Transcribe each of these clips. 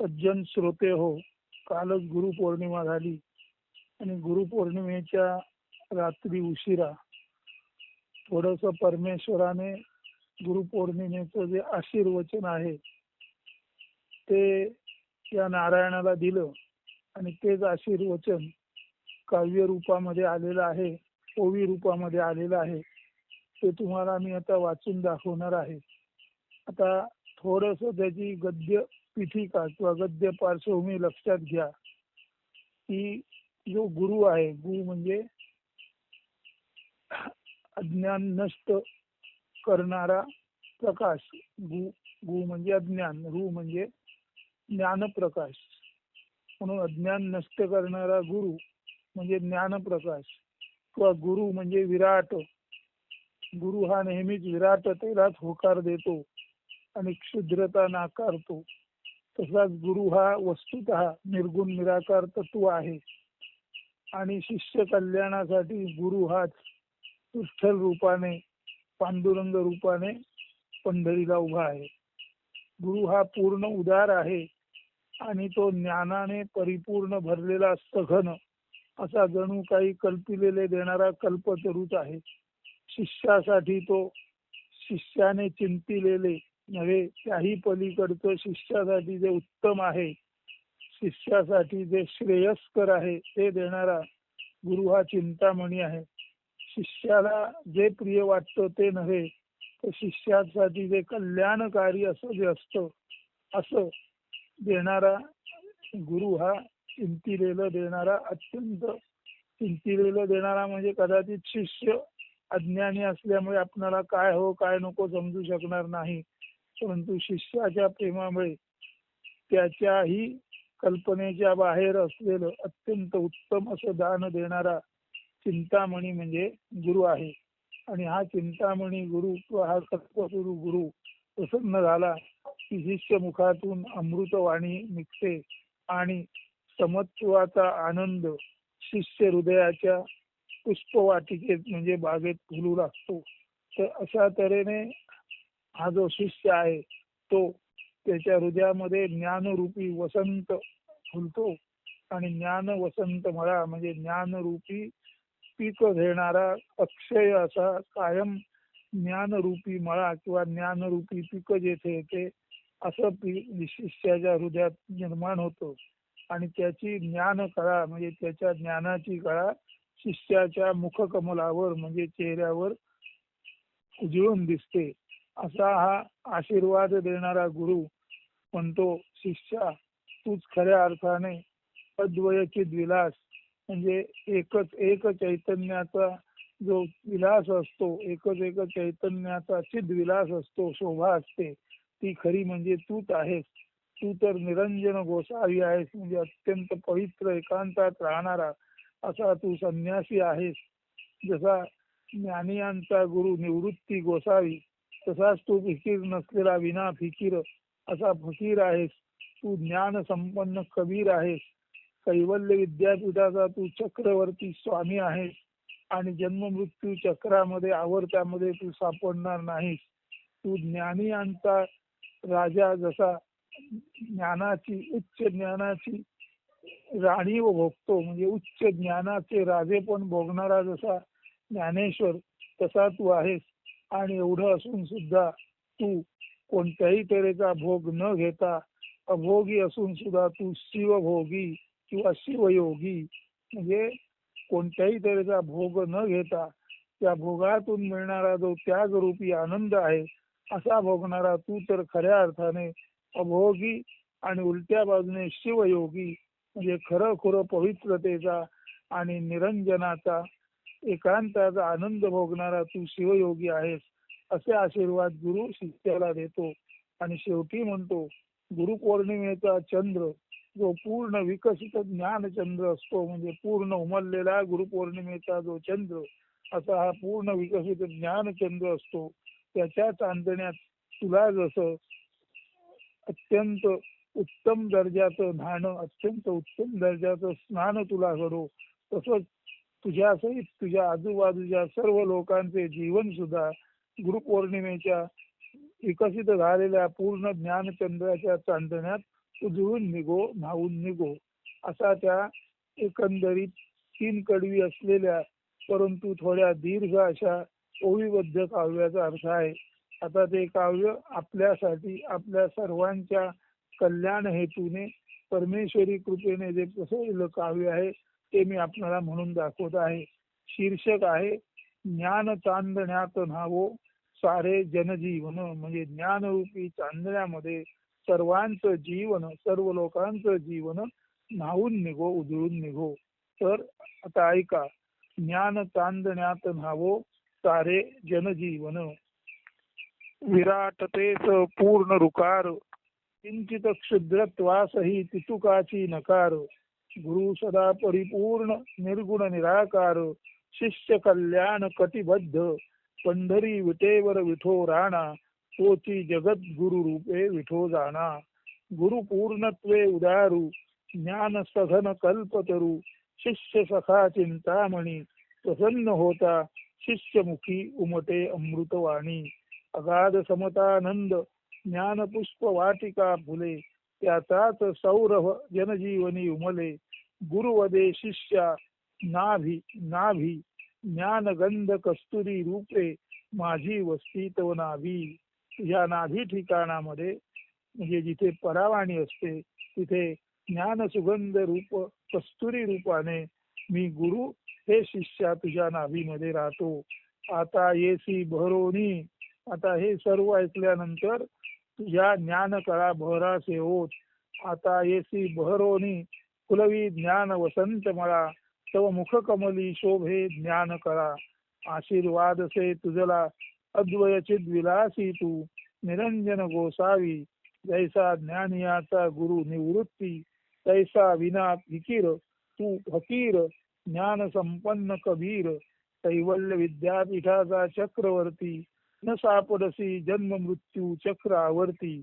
सज्जन श्रोते हो. कालच गुरुपौर्णिमा झाली. आणि गुरुपौर्णिमेच्या रात्री उशिरा थोडस परमेश्वराने गुरुपौर्णिमेचं जे आशीर्वचन आहे ते या नारायणाला दिलं. आणि तेच आशीर्वचन काव्य रूपामध्ये आलेलं आहे ओवी रूपामध्ये आलेलं आहे. ते तुम्हाला मी आता वाचून दाखवणार आहे. आता थोडस त्याची गद्य पीठिका किंवा गद्य पार्श्वभूमी लक्षात घ्या. की जो गुरु आहे गुरु म्हणजे अज्ञान नष्ट करणारा प्रकाश. गु गु म्हणजे अज्ञान रु म्हणजे ज्ञानप्रकाश. म्हणून अज्ञान नष्ट करणारा गुरु म्हणजे ज्ञानप्रकाश किंवा गुरु म्हणजे विराट. गुरु हा नेहमीच विराटतेलाच होकार देतो. आणि क्षुद्रता नाकारतो. तसाच गुरु हा वस्तुत निर्गुण निराकार तत्व आहे. आणि शिष्य कल्याणासाठी गुरु हाच विठ्ठल रूपाने पांडुरंग रूपाने पंढरीला उभा आहे. गुरु हा पूर्ण उदार आहे आणि तो ज्ञानाने परिपूर्ण भरलेला सघन असा जणू काही कल्पिलेले देणारा कल्पतरूच आहे. शिष्यासाठी तो शिष्याने चिंतिलेले नव्हे त्याही पलीकडचं शिष्यासाठी जे उत्तम आहे शिष्यासाठी जे श्रेयस्कर आहे ते देणारा गुरु हा चिंतामणी आहे. शिष्याला जे प्रिय वाटतं ते नव्हे तर शिष्यासाठी जे कल्याणकारी असं जे असतं असं देणारा गुरु हा चिंतिलेलं देणारा अत्यंत चिंतिलेलं देणारा म्हणजे कदाचित शिष्य अज्ञानी असल्यामुळे आपणाला काय हो काय नको समजू शकणार नाही. परंतु शिष्याच्या प्रेमामुळे त्याच्याही कल्पनेच्या बाहेर असलेलं अत्यंत उत्तम असं दान देणारा चिंतामणी म्हणजे गुरु आहे. आणि हा चिंतामणी गुरु किंवा हा सत्वगुरु गुरु प्रसन्न झाला की शिष्य मुखातून अमृतवाणी निघते आणि समत्वाचा आनंद शिष्य हृदयाच्या पुष्पवाटिकेत म्हणजे बागेत फुलू लागतो. तर अशा तऱ्हेने हा जो शिष्य आहे तो त्याच्या हृदयामध्ये ज्ञानरूपी वसंत फुलतो. आणि ज्ञान वसंत मळा म्हणजे ज्ञानरूपी पीक घेणारा अक्षय असा कायम ज्ञानरूपी मळा किंवा ज्ञानरूपी पीक जेथे येते असं शिष्याच्या हृदयात निर्माण होतं. आणि त्याची ज्ञान कळा म्हणजे त्याच्या ज्ञानाची कळा शिष्याच्या मुखकमलावर म्हणजे चेहऱ्यावर उजळून दिसते. असा हा आशीर्वाद देणारा गुरु म्हणतो शिष्या तूच खऱ्या अर्थाने अद्वयचित विलास म्हणजे एकच एक चैतन्याचा जो विलास असतो एकच एक चैतन्याचा चिद विलास असतो शोभा असते. ती खरी म्हणजे तूच आहेस. तू तर निरंजन गोसावी आहेस. म्हणजे अत्यंत पवित्र एकांतात राहणारा असा तू संन्यासी आहेस. जसा ज्ञानियांचा गुरु निवृत्ती गोसावी तसाच तू फिकीर नसलेला विना फिकीर असा फकीर आहेस. तू ज्ञान संपन्न कबीर आहेस. कैवल्य विद्यापीठाचा तू चक्रवर्ती स्वामी आहेस. आणि जन्म मृत्यू चक्रामध्ये आवर्त्यामध्ये तू सापडणार नाहीस. तू ज्ञानी यांचा राजा जसा ज्ञानाची उच्च ज्ञानाची राणी व भोगतो. म्हणजे उच्च ज्ञानाचे राजे पण भोगणारा जसा ज्ञानेश्वर तसा तू आहेस. आणि एवढं असून सुद्धा तू कोणत्याही तऱ्हेचा भोग न घेता अभोगी असून सुद्धा तू शिवभोगी किंवा शिवयोगी म्हणजे कोणत्याही तऱ्हेचा भोग न घेता त्या भोगातून मिळणारा जो त्यागरूपी आनंद आहे असा भोगणारा तू तर खऱ्या अर्थाने अभोगी आणि उलट्या बाजूने शिवयोगी म्हणजे खरं खरं पवित्रतेचा आणि निरंजनाचा एकांताचा आनंद भोगणारा तू शिवयोगी आहेस असे आशीर्वाद गुरु शिष्याला देतो. आणि शेवटी म्हणतो गुरुपौर्णिमेचा चंद्र जो पूर्ण विकसित ज्ञानचंद्र असतो म्हणजे पूर्ण उमललेला गुरुपौर्णिमेचा जो चंद्र असा हा पूर्ण विकसित ज्ञानचंद्र असतो. त्याच्या चांदण्यात तुला जसं अत्यंत उत्तम दर्जाचं न्हाणं अत्यंत उत्तम दर्जाचं स्नान तुला घडो तसंच तुझ्या सहित तुझ्या आजूबाजूच्या सर्व लोकांचे जीवन सुद्धा गुरुपौर्णिमेच्या विकसित झालेल्या पूर्ण ज्ञानचंद्राच्या चांदण्यात उजळून निघो न्हावून निघो. असा त्या एकंदरीत तीन कडवी असलेल्या परंतु थोड्या दीर्घ अशा ओवीबद्ध काव्याचा अर्थ आहे. आता ते काव्य आपल्यासाठी आपल्या सर्वांच्या कल्याण हेतूने परमेश्वरी कृपेने जे बसवलेलं काव्य आहे ते मी आपल्याला म्हणून दाखवत आहे. शीर्षक आहे ज्ञान चांदण्यात न्हावो सारे जनजीवन. म्हणजे ज्ञानरूपी चांदण्यामध्ये सर्वांचं जीवन सर्व लोकांचं जीवन न्हावून निघो उजळून निघो. तर आता ऐका ज्ञान चांदण्यात न्हावो सारे जनजीवन. विराट तेच पूर्ण रुकार किंचित क्षुद्रत्वासही तितुकाची नकार. गुरु सदा परिपूर्ण निर्गुण निराकार शिष्य कल्याण कटिबद्ध पंढरी विटेवर विठो राणा तोची जगत गुरु रूपे विठो जाणा गुरु पूर्णत्वे उदारू ज्ञान सघन कल्पतरू शिष्य सखा चिंतामणी प्रसन्न होता शिष्यमुखी उमटे अमृतवाणी अगाध समतानंद ज्ञान पुष्प वाटिका फुले त्याचाच सौरभ जनजीवनी उमले गुरुवदे शिष्या नाभी नाभी ज्ञान गंध कस्तुरी रूपे माझी वस्ती तव नाभी या नाभी ठिकाणामध्ये म्हणजे जिथे परावाणी असते तिथे ज्ञान सुगंध रूप कस्तुरी रूपाने मी गुरु हे शिष्या तुझ्या नाभीमध्ये राहतो. आता येसी भरोनी आता हे सर्व ऐकल्यानंतर तुझ्या ज्ञान कळा बहरासे होत. आता येसी बहरोनी कुलवी ज्ञान वसंत मला तव मुख कमली शोभे ज्ञान करा. आशीर्वाद से तुझला अद्वयचित विलासी तू. निरंजन गोसावी जैसा ज्ञानियाचा गुरु निवृत्ती तैसा विना फिकीर तू फकीर ज्ञान संपन्न कबीर कैवल्य विद्यापीठाचा चक्रवर्ती न सापडसी जन्म मृत्यू चक्र आवर्ती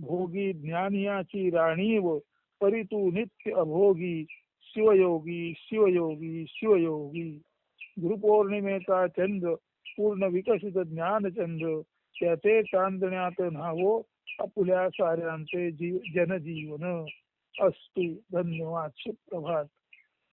भोगी ज्ञानियाची राणीव परी तू नित्य अभोगी शिवयोगी शिवयोगी शिवयोगी। गुरुपौर्णिमेचा चंद्र पूर्ण विकसित ज्ञानचंद्र त्याचे चांदण्यात न्हावो आपुल्या साऱ्यांचे जीव जनजीवन. असतु धन्यवाद सुप्रभात.